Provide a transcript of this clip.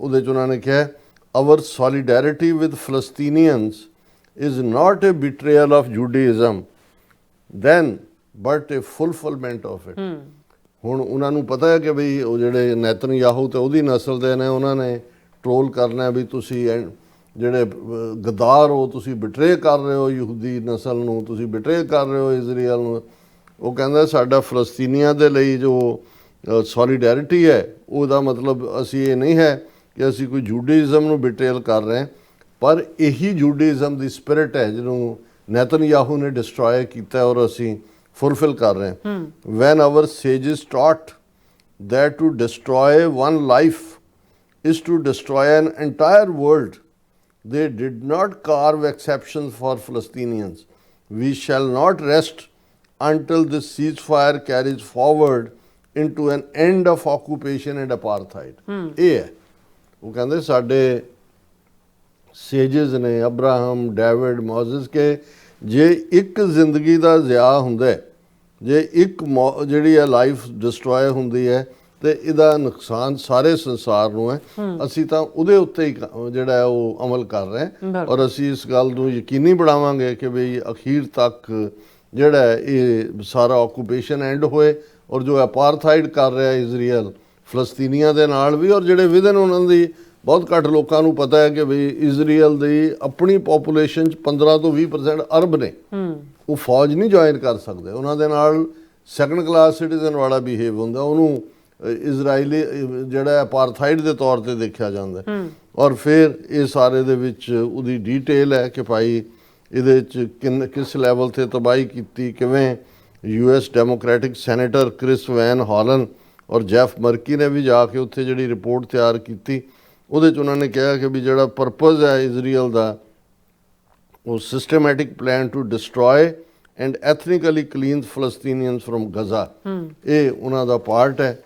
ਉਹਦੇ ਚ ਉਹਨਾਂ ਨੇ ਕਿਹਾ our solidarity with Palestinians is not a betrayal of Judaism then but a fulfilment of it ਹੁਣ ਉਹਨਾਂ ਨੂੰ ਪਤਾ ਹੈ ਕਿ ਵੀ ਉਹ ਜਿਹੜੇ ਨੈਤਨਯਾਹੂ ਤੇ ਉਹਦੀ ਨਸਲ ਦੇ ਨੇ ਉਹਨਾਂ ਨੇ ਟ੍ਰੋਲ ਕਰਨਾ ਵੀ ਤੁਸੀਂ ਜਿਹੜੇ ਗਦਾਰ ਹੋ ਤੁਸੀਂ ਬਿਟਰੇ ਕਰ ਰਹੇ ਹੋ ਯਹੂਦੀ ਨਸਲ ਨੂੰ ਤੁਸੀਂ ਬਿਟਰੇ ਕਰ ਰਹੇ ਹੋ ਇਜ਼ਰਾਈਲ ਨੂੰ। ਉਹ ਕਹਿੰਦਾ ਸਾਡਾ ਫਲਸਤੀਨੀਆਂ ਦੇ ਲਈ ਜੋ ਸੋਲੀਡੈਰਿਟੀ ਹੈ ਉਹਦਾ ਮਤਲਬ ਅਸੀਂ ਇਹ ਨਹੀਂ ਹੈ ਕਿ ਅਸੀਂ ਕੋਈ ਜੂਡਾਇਜ਼ਮ ਨੂੰ ਬਿਟਰੇਲ ਕਰ ਰਹੇ ਹਾਂ ਪਰ ਇਹੀ ਜੂਡਾਇਜ਼ਮ ਦੀ ਸਪਿਰਿਟ ਹੈ ਜਿਹਨੂੰ ਨੈਤਨਯਾਹੂ ਨੇ ਡਿਸਟਰੋਏ ਕੀਤਾ ਔਰ ਅਸੀਂ ਫੁਲਫਿਲ ਕਰ ਰਹੇ ਹਾਂ when our sages taught that to destroy one life is to destroy an entire world. They did not carve exceptions for Palestinians. We shall not rest until this ceasefire carries forward into an end of occupation and apartheid. ਇਹ ਹੈ ਉਹ ਕਹਿੰਦੇ ਸਾਡੇ ਸੇਜਸ ਨੇ Abraham David ਮੋਜ਼ਸ ਕੇ ਜੇ ਇੱਕ ਜ਼ਿੰਦਗੀ ਦਾ ਜ਼ਿਆ ਹੁੰਦਾ ਜੇ ਇੱਕ ਜਿਹੜੀ ਹੈ ਲਾਈਫ ਡਿਸਟਰੋਏ ਹੁੰਦੀ ਹੈ ਤੇ ਇਹਦਾ ਨੁਕਸਾਨ ਸਾਰੇ ਸੰਸਾਰ ਨੂੰ ਹੈ। ਅਸੀਂ ਤਾਂ ਉਹਦੇ ਉੱਤੇ ਹੀ ਜਿਹੜਾ ਉਹ ਅਮਲ ਕਰ ਰਹੇ। ਔਰ ਅਸੀਂ ਇਸ ਗੱਲ ਨੂੰ ਯਕੀਨੀ ਬਣਾਵਾਂਗੇ ਕਿ ਵੀ ਅਖੀਰ ਤੱਕ ਜਿਹੜਾ ਇਹ ਸਾਰਾ ਆਕੂਪੇਸ਼ਨ ਐਂਡ ਹੋਏ ਔਰ ਜੋ ਅਪਾਰਥਾਈਡ ਕਰ ਰਿਹਾ ਇਜ਼ਰਾਈਲ ਫਲਸਤੀਨੀਆਂ ਦੇ ਨਾਲ ਵੀ ਔਰ ਜਿਹੜੇ ਵਿਦਨ ਉਹਨਾਂ ਦੀ ਬਹੁਤ ਘੱਟ ਲੋਕਾਂ ਨੂੰ ਪਤਾ ਹੈ ਕਿ ਵੀ ਇਜ਼ਰਾਈਲ ਦੀ ਆਪਣੀ ਪੋਪੂਲੇਸ਼ਨ ਚ 15 ਤੋਂ 20% ਅਰਬ ਨੇ। ਉਹ ਫੌਜ ਨਹੀਂ ਜੁਆਇਨ ਕਰ ਸਕਦੇ। ਉਹਨਾਂ ਦੇ ਨਾਲ ਸੈਕੰਡ ਕਲਾਸ ਸਿਟੀਜ਼ਨ ਵਾਲਾ ਬਿਹੇਵ ਹੁੰਦਾ। ਉਹਨੂੰ ਇਜ਼ਰਾਈਲੀ ਜਿਹੜਾ ਅਪਾਰਥਾਈਡ ਦੇ ਤੌਰ ਤੇ ਦੇਖਿਆ ਜਾਂਦਾ। ਔਰ ਫਿਰ ਇਹ ਸਾਰੇ ਦੇ ਵਿੱਚ ਉਹਦੀ ਡੀਟੇਲ ਹੈ ਕਿ ਭਾਈ ਇਹਦੇ ਚ ਕਿੰਨ ਕਿਸ ਲੈਵਲ ਤੇ ਤਬਾਹੀ ਕੀਤੀ ਕਿਵੇਂ US Democratic senator Chris Van Hollen ਔਰ ਜੈਫ ਮਰਕੀ ਨੇ ਵੀ ਜਾ ਕੇ ਉੱਥੇ ਜਿਹੜੀ ਰਿਪੋਰਟ ਤਿਆਰ ਕੀਤੀ ਉਹਦੇ ਚ ਉਹਨਾਂ ਨੇ ਕਿਹਾ ਕਿ ਵੀ ਜਿਹੜਾ ਪਰਪਸ ਹੈ ਇਜ਼ਰਾਈਲ ਦਾ ਉਹ systematic plan to destroy and ethnically clean Palestinians from Gaza ਇਹ ਉਹਨਾਂ ਦਾ ਪਾਰਟ ਹੈ।